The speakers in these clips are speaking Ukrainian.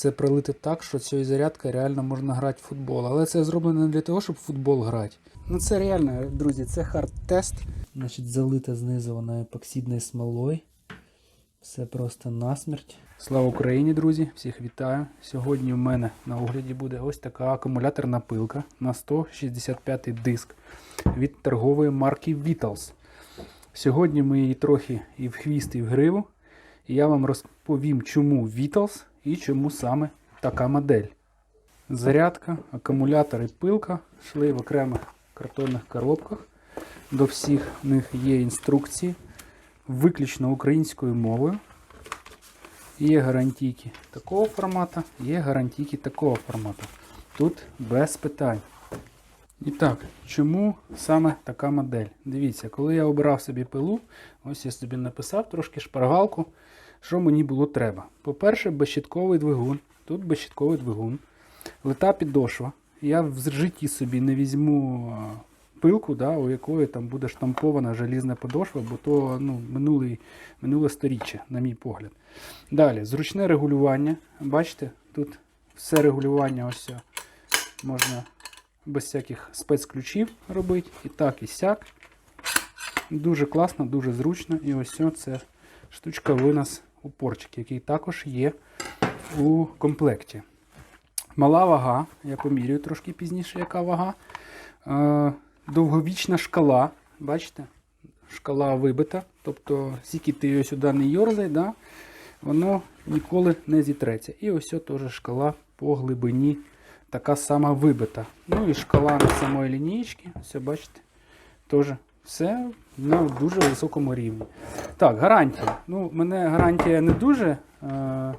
все пролити так, що цією зарядкою реально можна грати в футбол. Але це зроблено не для того, щоб в футбол грати. Ну це реально, друзі, це хард-тест. Значить, залита знизу вона епоксидною смолою. Все просто насмерть. Слава Україні, друзі! Всіх вітаю! Сьогодні в мене на огляді буде ось така акумуляторна пилка на 165 диск від торгової марки Vitals. Сьогодні ми її трохи і в хвіст, і в гриву. І я вам розповім, чому Vitals і чому саме така модель. Зарядка, акумулятор і пилка йшли в окремих картонних коробках. До всіх них є інструкції, виключно українською мовою. Є гарантійки такого формату, є гарантійки такого формату. Тут без питань. І так, чому саме така модель? Дивіться, коли я обирав собі пилу, ось я собі написав трошки шпаргалку, що мені було треба. По-перше, безщітковий двигун. Тут безщітковий двигун. Лита підошва. Я в житті собі не візьму пилку, да, у якої там буде штампована желізна подошва, бо то ну, минулий, минуле сторіччя, на мій погляд. Далі, зручне регулювання. Бачите, тут все регулювання ось можна без всяких спецключів робити. І так, і сяк. Дуже класно, дуже зручно. І ось це- це штучка винос упорчик, який також є у комплекті. Мала вага, я помірюю трошки пізніше, яка вага. Е, довговічна шкала. Бачите? Шкала вибита. Тобто, скільки ти її сюди не йорзай, да, воно ніколи не зітреться. І ось теж шкала по глибині така сама вибита. Ну і шкала на самої лінійки, все бачите, теж все на дуже високому рівні. Так, гарантія. Ну, мене гарантія не дуже е, е,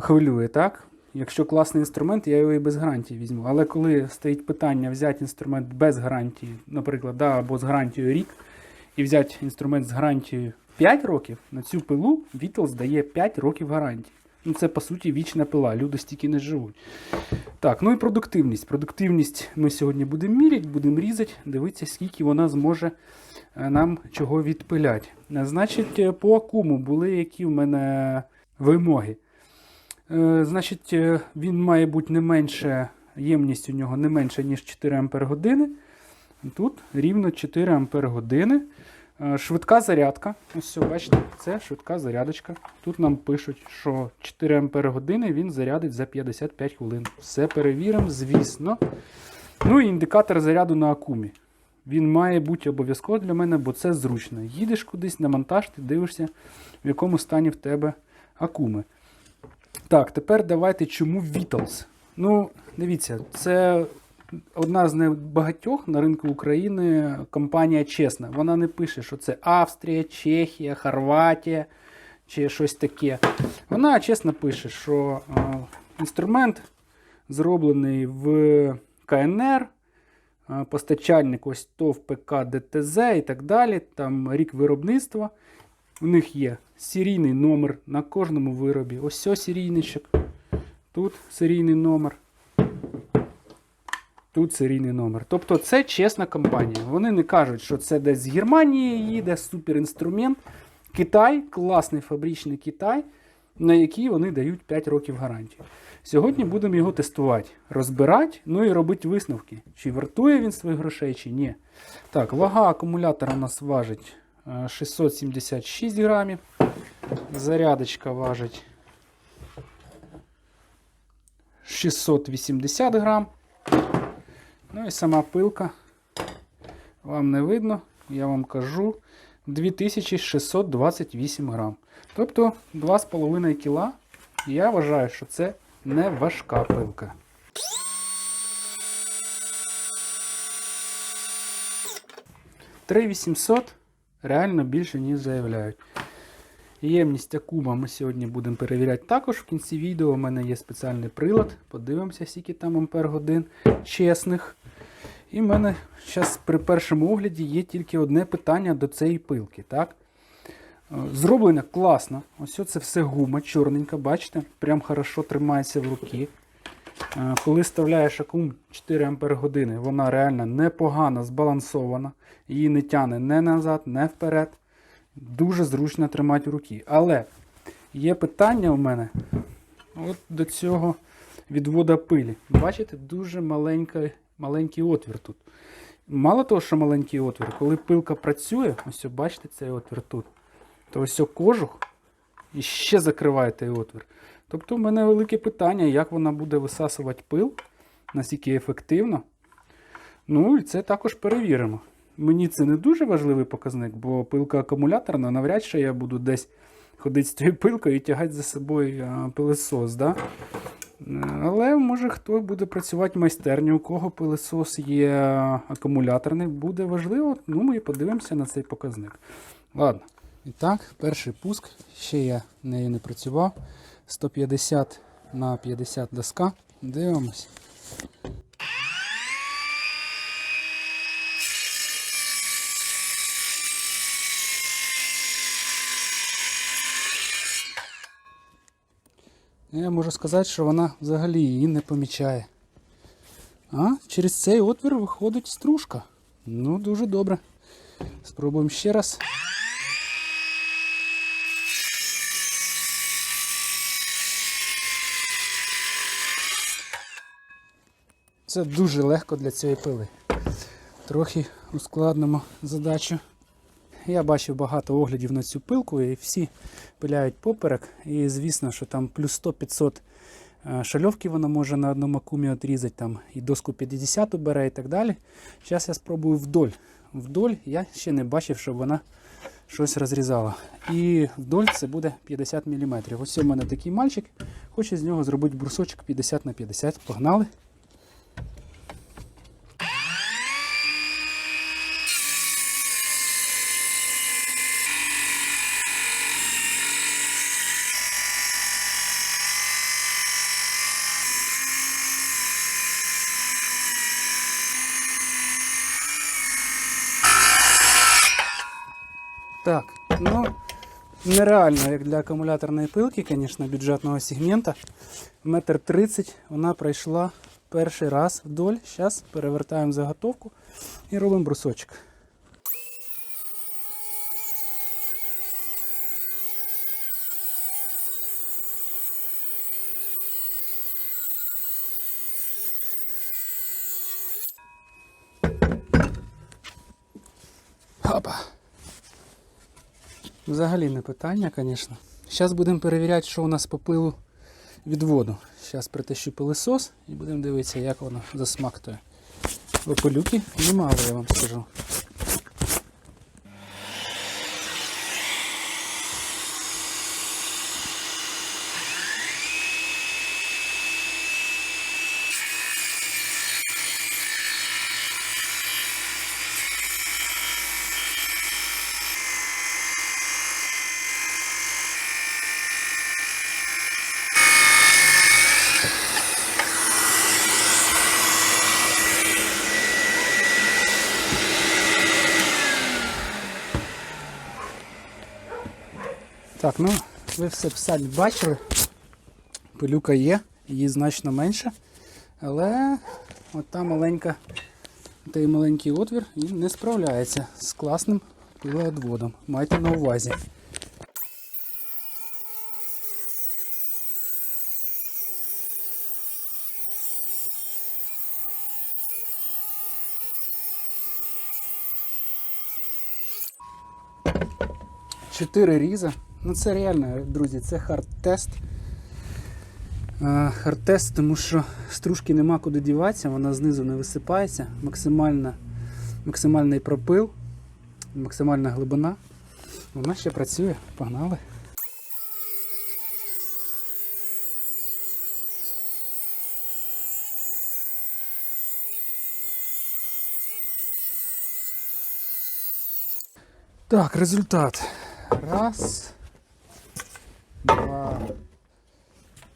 хвилює, так? Якщо класний інструмент, я його і без гарантії візьму. Але коли стоїть питання взяти інструмент без гарантії, наприклад, да, або з гарантією рік, і взяти інструмент з гарантією 5 років, на цю пилу Vitals дає 5 років гарантії. Ну, це по суті вічна пила, люди стільки не живуть. Так, ну і продуктивність. Продуктивність ми сьогодні будемо міряти, будемо різати, дивитися, скільки вона зможе е, нам чого відпиляти. Е, Значить, е, по акуму були які в мене вимоги. Значить, він має бути не менше, ємність у нього не менше, ніж 4 Ампер години. Тут рівно 4 Ампер години. Е, Швидка зарядка. Ось все, бачите, це швидка зарядочка. Тут нам пишуть, що 4 Ампер години він зарядить за 55 хвилин. Все перевіримо, звісно. Ну і індикатор заряду на акумі. Він має бути обов'язково для мене, бо це зручно. Їдеш кудись на монтаж, ти дивишся, в якому стані в тебе акуми. Так, тепер давайте чому Vitals. Ну, дивіться, це одна з небагатьох на ринку України компанія чесна. Вона не пише, що це Австрія, Чехія, Хорватія чи щось таке. Вона чесно пише, що е, інструмент зроблений в КНР. е, Постачальник ось ТОВ ПК ДТЗ і так далі. Там рік виробництва. У них є серійний номер на кожному виробі. Ось ось серійничок. Тут серійний номер. Тут серійний номер. Тобто це чесна компанія. Вони не кажуть, що це десь з Германії їде суперінструмент. Китай, класний фабричний Китай, на який вони дають 5 років гарантії. Сьогодні будемо його тестувати, розбирати, ну і робити висновки. Чи вартує він своїх грошей, чи ні. Так, вага акумулятора у нас важить е, 676 грамів. Зарядочка важить 680 грам. Ну і сама пилка. Вам не видно, я вам кажу 2628 грам. Тобто 2,5 кіла. Я вважаю, що це не важка пилка. Три 800 реально більше, ніж заявляють. Ємність акума ми сьогодні будемо перевіряти також. В кінці відео у мене є спеціальний прилад. Подивимося, скільки там ампер годин чесних. І в мене зараз при першому огляді є тільки одне питання до цієї пилки. Так? Е, класно. Ось це все гума, чорненька, бачите? Прям хорошо тримається в руки. Е, Коли вставляєш акум 4 Ампер вона реально непогано збалансована. Її не тягне не назад, не вперед. Дуже зручно тримати в руки. Але є питання у мене. от до цього відвода пилі. Бачите, дуже маленький, маленький отвір тут. Мало того, що маленький отвір, коли пилка працює, ось бачите цей отвір тут, то ось кожух і ще закриває той отвір. Тобто в мене велике питання, як вона буде висасувати пил, наскільки ефективно. Ну і це також перевіримо. Мені це не дуже важливий показник, бо пилка акумуляторна, навряд чи я буду десь ходити з цією пилкою і тягати за собою пилесос. Да? Е, Але може хто буде працювати в майстерні, у кого пилесос є акумуляторний, буде важливо. Ну, ми подивимося на цей показник. Ладно. І так, перший пуск. Ще я нею не працював. 150 на 50 доска. Дивимось. Я можу сказати, що вона взагалі її не помічає. А через цей отвір виходить стружка. Ну, дуже добре. Спробуємо ще раз. Це дуже легко для цієї пили. Трохи ускладнимо задачу. Я бачив багато оглядів на цю пилку і всі пиляють поперек. І звісно, що там плюс 100-500 е, шальовки вона може на одному акумі отрізати, там і доску 50 бере і так далі. Зараз я спробую вдоль. Вдоль я ще не бачив, щоб вона щось розрізала. І вдоль це буде 50 мм. Ось у мене такий мальчик. Хочу з нього зробити брусочок 50 на 50. Погнали. Так, ну нереально, як для акумуляторної пилки, звісно, бюджетного сегмента. Метр тридцять вона пройшла перший раз вдоль. Зараз перевертаємо заготовку і робимо брусочок. Опа. Взагалі не питання, звісно. Зараз будемо перевіряти, що у нас по пилу від воду. Зараз притащу пилисос і будемо дивитися, як воно засмактує. Опилюки немало, я вам скажу. Так, ну ви все самі бачили. Пилюка є, її значно менше. Але от та маленька, той маленький отвір і не справляється з класним пилоодводом. Майте на увазі. Чотири різа. Ну це реально, друзі, це хард-тест. Хард-тест, тому що стружки нема куди діватися, вона знизу не висипається, максимальна, максимальний пропил, максимальна глибина. Вона ще працює, погнали. Так, результат. Раз,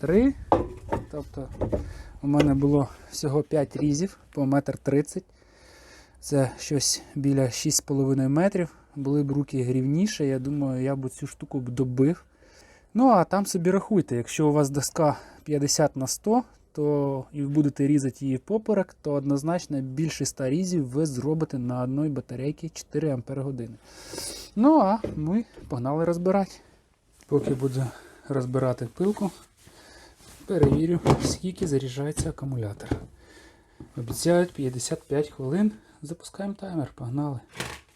3. Тобто у мене було всього 5 різів по 1,30 м. Це щось біля 6,5 метрів. Були б руки грівніше, я думаю, я б цю штуку б добив. Ну, а там собі рахуйте, якщо у вас доска 50 на 100, то і будете різати її поперек, то однозначно більше 100 різів ви зробите на одній батарейці 4 Ампер-години. Ну, а ми погнали розбирати. Поки буду розбирати пилку перевірю, скільки заряджається акумулятор. Обіцяють 55 хвилин. Запускаємо таймер, погнали.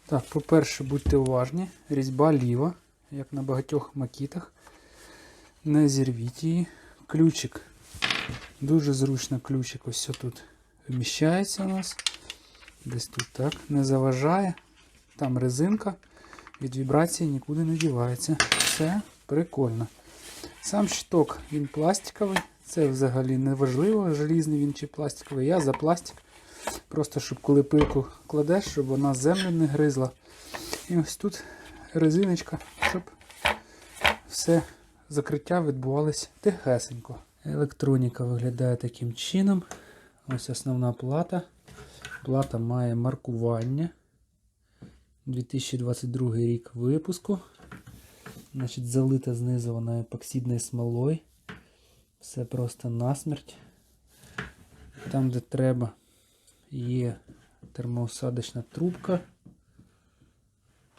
Так, по-перше, будьте уважні. Різьба ліва, як на багатьох макітах. Не зірвіть її. Ключик. Дуже зручно ключик ось тут вміщається у нас. Десь тут так. Не заважає. Там резинка. Від вібрації нікуди не дівається. Все прикольно. Сам щиток він пластиковий. Це взагалі не важливо, желізний він чи пластиковий. Я за пластик. Просто щоб коли пилку кладеш, щоб вона землю не гризла. І ось тут резиночка, щоб все закриття відбувалося тихесенько. Електроніка виглядає таким чином. Ось основна плата. Плата має маркування. 2022 рік випуску. Значить, залита знизу вона епоксидною смолою. Все просто насмерть. Там, де треба, є термоусадочна трубка.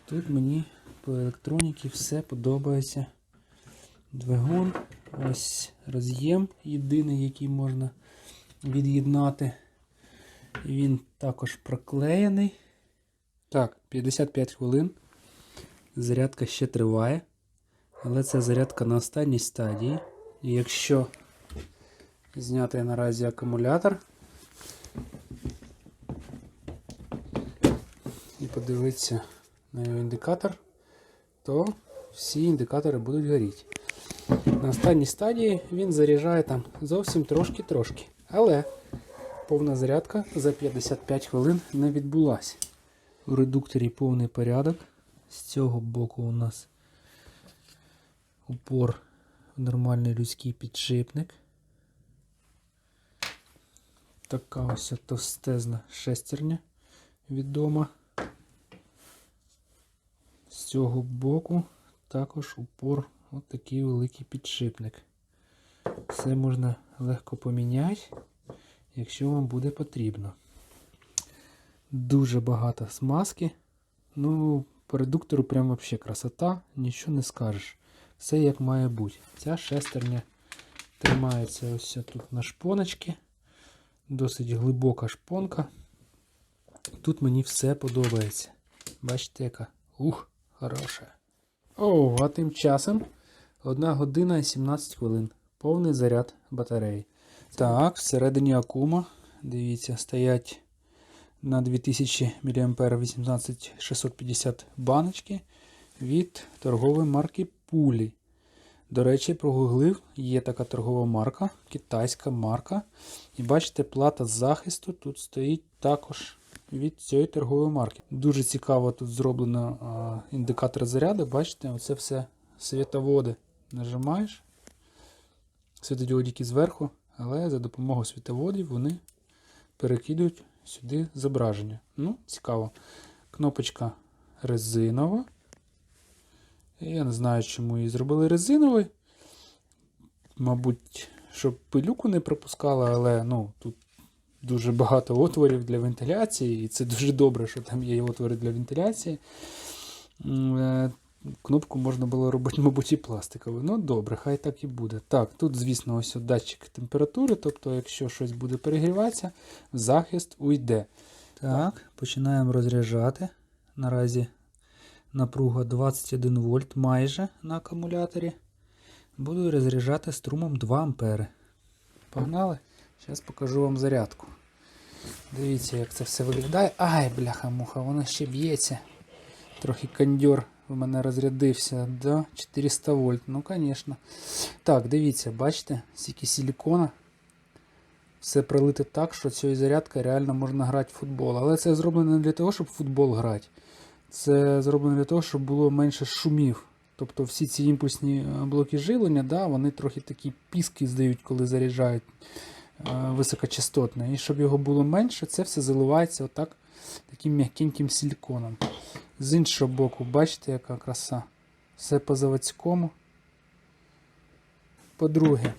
Тут мені по електроніці все подобається. Двигун, ось роз'єм єдиний, який можна від'єднати. Він також проклеєний. Так, 55 хвилин. Зарядка ще триває. Але це зарядка на останній стадії. І якщо зняти наразі акумулятор і подивитися на його індикатор, то всі індикатори будуть горіти. На останній стадії він заряджає там зовсім трошки-трошки. Але повна зарядка за 55 хвилин не відбулася. У редукторі повний порядок. З цього боку у нас упор в нормальний людський підшипник. Така ось товстезна шестерня відома. З цього боку також упор от великий підшипник. Все можна легко поміняти, якщо вам буде потрібно. Дуже багато смазки. Ну, по редуктору прям вообще красота, нічого не скажеш. Все як має бути. Ця шестерня тримається ось тут на шпоночці. Досить глибока шпонка. Тут мені все подобається. Бачите, яка? Ух, хороша. О, а тим часом 1 година і 17 хвилин. Повний заряд батареї. Так, всередині акума, дивіться, стоять на 2000 мА 18650 баночки від торгової марки Пулі. До речі, прогуглив, є така торгова марка, китайська марка. І бачите, плата захисту тут стоїть також від цієї торгової марки. Дуже цікаво тут зроблено а, індикатор заряду. Бачите, оце все світоводи. Нажимаєш, світодіодики зверху, але за допомогою світоводів вони перекидують сюди зображення. Ну, цікаво. Кнопочка резинова. Я не знаю, чому її зробили резиновою. Мабуть, щоб пилюку не пропускала, але ну, тут дуже багато отворів для вентиляції, і це дуже добре, що там є отвори для вентиляції. Е, Кнопку можна було робити, мабуть, і пластиковою. Ну, добре, хай так і буде. Так, тут, звісно, ось датчик температури, тобто, якщо щось буде перегріватися, захист уйде. Так, починаємо розряджати. Наразі напруга 21 вольт майже на акумуляторі. Буду розряджати струмом 2 ампери. Погнали? Зараз покажу вам зарядку. Дивіться, як це все виглядає. Ай, бляха-муха, воно ще б'ється. Трохи кондьор в мене розрядився до 400 вольт. Ну, звісно. Так, дивіться, бачите, стільки силікона. Все пролите так, що цією зарядкою реально можна грати в футбол. Але це зроблено не для того, щоб в футбол грати. Це зроблено для того, щоб було менше шумів. Тобто всі ці імпульсні е, блоки живлення, да, вони трохи такі піски здають, коли заряджають е, високочастотне. І щоб його було менше, це все заливається отак таким м'якеньким силіконом. З іншого боку, бачите, яка краса. Все по заводському. По-друге,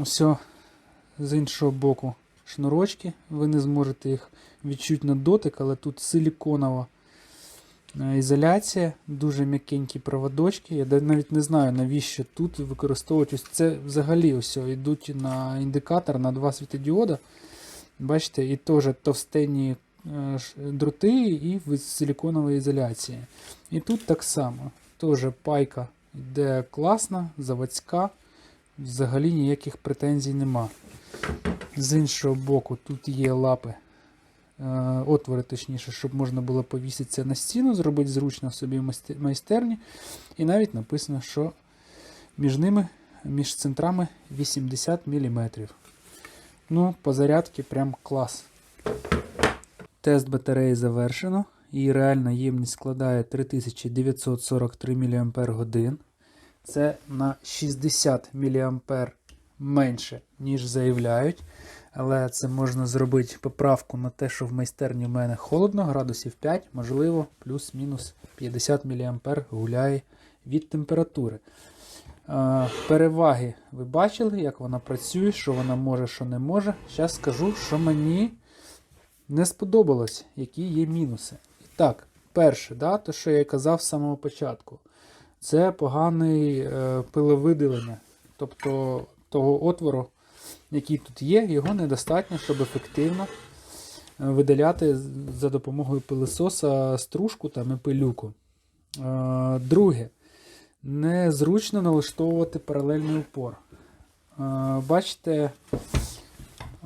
ось з іншого боку шнурочки. Ви не зможете їх відчути на дотик, але тут силіконова Ізоляція, дуже м'якенькі проводочки. Я навіть не знаю, навіщо тут використовують. Ось це взагалі ось йдуть на індикатор на два світодіода. Бачите, і теж товстенні е, дроти і в силіконовій ізоляції. І тут так само. Теж пайка йде класна, заводська, взагалі ніяких претензій нема. З іншого боку, тут є лапи, отвори, точніше, щоб можна було повіситися на стіну, зробити зручно собі майстерні. І навіть написано, що між ними, між центрами 80 мм. Ну, по зарядці прям клас. Тест батареї завершено. Її реальна ємність складає 3943 мАч. Це на 60 мА менше, ніж заявляють. Але це можна зробити поправку на те, що в майстерні в мене холодно, градусів 5, можливо, плюс-мінус 50 мА гуляє від температури. Е, Переваги ви бачили, як вона працює, що вона може, що не може. Зараз скажу, що мені не сподобалось, які є мінуси. І так, перше, да, то, що я казав з самого початку, це поганий е, пиловиділення. Тобто того отвору, який тут є, його недостатньо, щоб ефективно е, видаляти за допомогою пилососа стружку і пилюку. Е, друге, незручно налаштовувати паралельний упор. Е, бачите,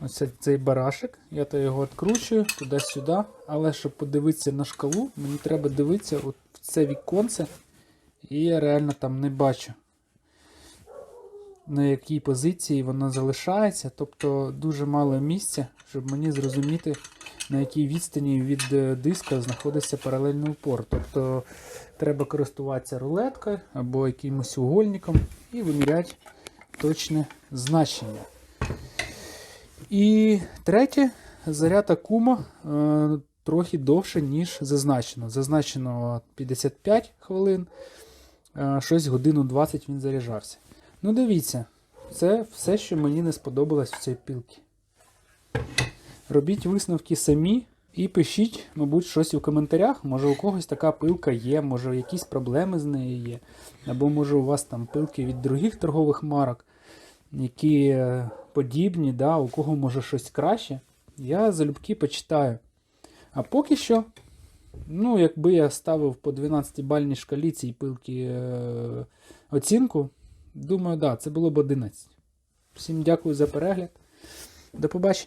ось цей барашек, я то його відкручую туди-сюди, але щоб подивитися на шкалу, мені треба дивитися от в це віконце, і я реально там не бачу, на якій позиції вона залишається. Тобто дуже мало місця, щоб мені зрозуміти, на якій відстані від е, диска знаходиться паралельний упор. Тобто треба користуватися рулеткою або якимось угольником і виміряти точне значення. І третє, заряд Акума е, трохи довше, ніж зазначено. Зазначено 55 хвилин, е, щось годину 20 він заряджався. Ну, дивіться, це все, що мені не сподобалось в цій пілці. Робіть висновки самі і пишіть, мабуть, щось у коментарях. Може, у когось така пилка є, може, якісь проблеми з нею є. Або може у вас там пилки від других торгових марок, які е, подібні, да, у кого може щось краще. Я залюбки почитаю. А поки що, ну, якби я ставив по 12-бальній шкалі цій пилки е, оцінку, думаю, да, це було б 11. Всім дякую за перегляд. До побачення.